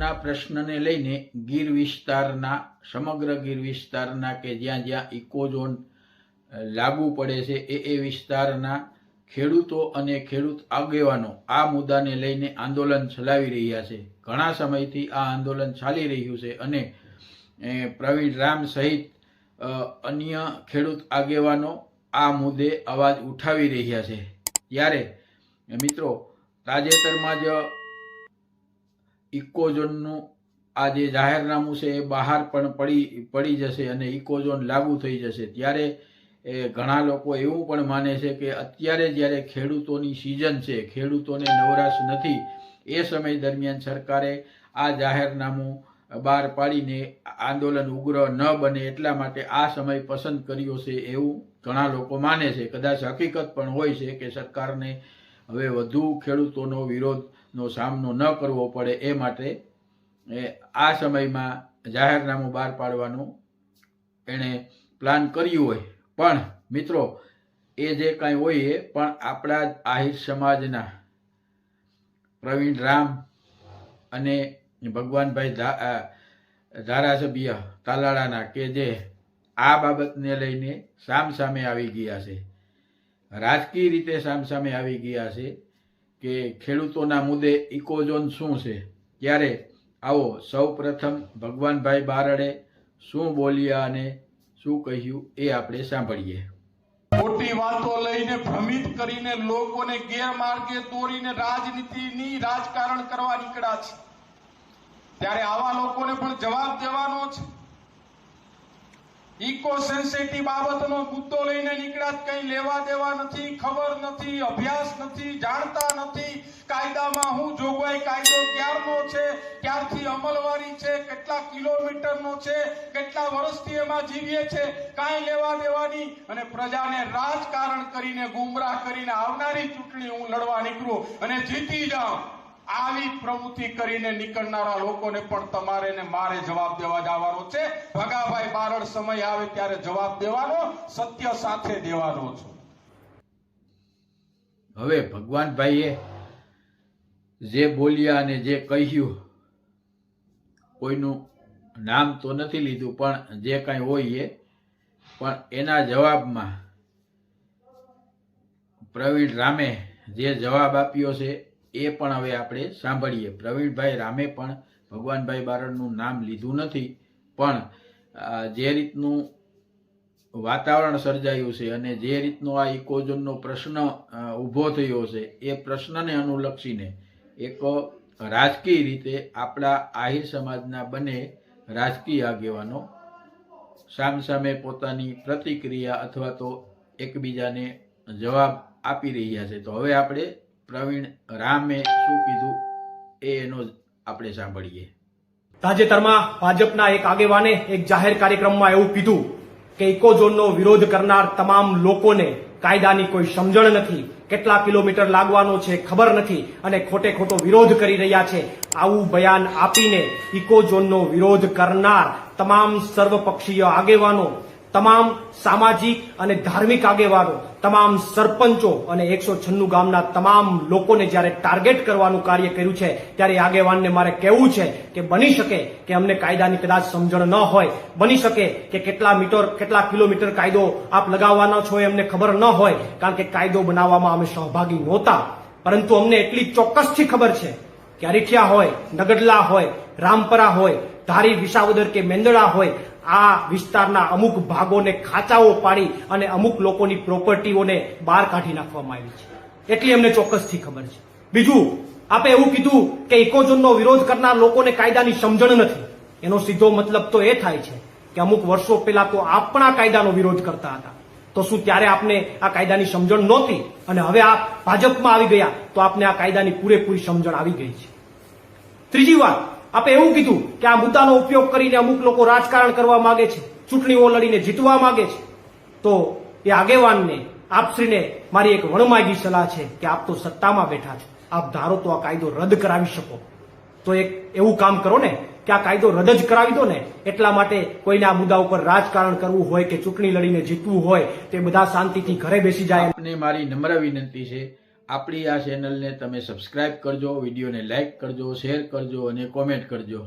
ઝોનના પ્રશ્નને લઈને ગીર વિસ્તારના, સમગ્ર ગીર વિસ્તારના કે જ્યાં જ્યાં ઇકો ઝોન લાગુ પડે છે, એ એ વિસ્તારના ખેડૂતો અને ખેડૂત આગેવાનો આ મુદ્દાને લઈને આંદોલન ચલાવી રહ્યા છે. ઘણા સમયથી આ આંદોલન ચાલી રહ્યું છે અને પ્રવીણ રામ સહિત અન્ય ખેડૂત આગેવાનો આ મુદ્દે અવાજ ઉઠાવી રહ્યા છે. ત્યારે, મિત્રો, તાજેતરમાં જ ઇકોઝોનનું આ જે જાહેરનામું છે એ બહાર પણ પડી પડી જશે અને ઇકોઝોન લાગુ થઈ જશે. ત્યારે એ ઘણા લોકો એવું પણ માને છે કે અત્યારે જ્યારે ખેડૂતોની સિઝન છે, ખેડૂતોને નવરાશ નથી, એ સમય દરમિયાન સરકારે આ જાહેરનામું બહાર પાડીને આંદોલન ઉગ્ર ન બને એટલા માટે આ સમય પસંદ કર્યો છે એવું ઘણા લોકો માને છે. કદાચ હકીકત પણ હોય છે કે સરકારને હવે વધુ ખેડૂતોનો વિરોધનો સામનો ન કરવો પડે એ માટે એ આ સમયમાં જાહેરનામું બહાર પાડવાનું એણે પ્લાન કર્યું હોય. પણ મિત્રો, એ જે કાંઈ હોય એ પણ આપણા આહિર સમાજના પ્રવીણ રામ અને ભગવાનભાઈ ધારાસભ્ય તાલાળાના કે જે આ બાબતને લઈને સામસામે આવી ગયા છે. રાજકીય રીતે સામસામે આવી ગયા છે કે ખેડૂતોના મુદ્દે ઇકોઝોન શું છે? ત્યારે આવો સૌ પ્રથમ ભગવાનભાઈ બારડે શું બોલ્યા અને શું કહ્યું એ આપણે સાંભળીએ. ખોટી વાતો લઈને ભ્રમિત કરીને લોકોને ગેરમાર્ગે દોરીને રાજનીતિની રાજકારણ કરવા નીકળ્યા છે. ત્યારે આવા લોકોને પણ જવાબ દેવાનો છે. ઇકો સેન્સિટિવ બાબતનો મુદ્દો લઈને નીકળ્યા. કંઈ લેવા દેવા નથી, ખબર નથી, અભ્યાસ નથી, જાણતા નથી કાયદામાં હું જોગવાઈ કાયદો ક્યારનો છે, ક્યારથી અમલવારી છે, કેટલા કિલોમીટરનો છે, કેટલા વર્ષથી એમાં જીવીએ છે, કાંઈ લેવા દેવાની અને પ્રજાને રાજકારણ કરીને ગુમરાહ કરીને આવનારી ચૂંટણી હું લડવા નીકળું અને જીતી જાઉં આવી પ્રવૃત્તિ કરીને નીકળનારા લોકોને પણ તમારે ને મારે જવાબ દેવા જવાનો છે. ભગાભાઈ બારડ સમય આવે ત્યારે જવાબ દેવાનો, સત્ય સાથે દેવાનો છું. હવે ભગવાનભાઈએ જે બોલ્યા અને જે કહ્યું, કોઈનું નામ તો નથી લીધું, પણ જે કાંઈ હોય એ, પણ એના જવાબમાં પ્રવીણ રામે જે જવાબ આપ્યો છે એ પણ હવે આપણે સાંભળીએ. પ્રવીણભાઈ રામે પણ ભગવાનભાઈ બારડનું નામ લીધું નથી, પણ જે રીતનું વાતાવરણ સર્જાયું છે અને જે રીતનો આ ઇકોઝોનનો પ્રશ્ન ઊભો થયો છે, એ પ્રશ્નને અનુલક્ષીને એક રાજકીય રીતે આપણા આહિર સમાજના બંને રાજકીય આગેવાનો સામસામે પોતાની પ્રતિક્રિયા અથવા તો એકબીજાને જવાબ આપી રહ્યા છે. તો હવે આપણે પ્રવીણ રામે શું કીધું એ એનો આપણે સાંભળીએ. તાજેતરમાં ભાજપના એક આગેવાને એક જાહેર કાર્યક્રમમાં એવું કીધું કે ઇકોઝોનનો વિરોધ કરનાર તમામ લોકોને કાયદાની કોઈ સમજણ નથી, કેટલા કિલોમીટર લાગવાનો છે ખબર નથી અને ખોટે ખોટો વિરોધ કરી રહ્યા છે. આવું બયાન આપીને ઇકોઝોનનો વિરોધ કરનાર તમામ સર્વપક્ષીય આગેવાનો તમામ સામાજિક અને ધાર્મિક આગેવાનો, તમામ સરપંચો અને એકસો છન્નું ગામના તમામ લોકોને જ્યારે ટાર્ગેટ કરવાનું કાર્ય કર્યું છે, ત્યારે આગેવાનને મારે કહેવું છે કે બની શકે કે અમને કાયદાની કદાચ સમજણ ન હોય, બની શકે કે કેટલા મીટર, કેટલા કિલોમીટર કાયદો આપ લગાવવાનો છો એ અમને ખબર ન હોય, કારણ કે કાયદો બનાવવામાં અમે સહભાગી નહોતા. પરંતુ અમને એટલી ચોક્કસથી ખબર છે કે અરીઠિયા હોય, નગડલા હોય, રામપરા હોય, ધારી વિસાવદર કે મેંદડા હોય, આ વિસ્તારના અમુક ભાગોને ખાચાઓ પાડી અને અમુક લોકોની પ્રોપર્ટીઓને બહાર કાઢી નાખવામાં આવી છે. એટલી અમને ચોક્કસથી ખબર છે. બીજું, આપે એવું કીધું કે ઇકોઝોનનો વિરોધ કરનાર લોકોને કાયદાની સમજણ નથી. એનો સીધો મતલબ તો એ થાય છે કે અમુક વર્ષો પહેલા તો આપણા કાયદાનો વિરોધ કરતા હતા. તો શું ત્યારે આપને આ કાયદાની સમજણ નહોતી? અને હવે આપ ભાજપમાં આવી ગયા, તો આપને આ કાયદાની પૂરેપૂરી સમજણ આવી ગઈ છે. ત્રીજી વાત, આપે એવું કીધું કે આ મુદ્દાનો ઉપયોગ કરીને અમુક લોકો રાજકારણ કરવા માંગે છે, ચૂંટણીઓ લડીને જીતવા માંગે છે. તો એ આગેવાનને, આપશ્રીને મારી એક વણમાગી સલાહ છે કે આપ તો સત્તામાં બેઠા છો. આપ ધારો તો આ કાયદો રદ કરાવી શકો. તો એક એવું કામ કરો ને કે આ કાયદો રદ જ કરાવી દો ને, એટલા માટે કોઈને આ મુદ્દા ઉપર રાજકારણ કરવું હોય કે ચૂંટણી લડીને જીતવું હોય, તે બધા શાંતિથી ઘરે બેસી જાય. આપને મારી નમ્ર વિનંતી છે, આપણી આ ચેનલને તમે સબસ્ક્રાઇબ કરજો, વિડીયોને લાઇક કરજો શેર કરજો અને કોમેન્ટ કરજો.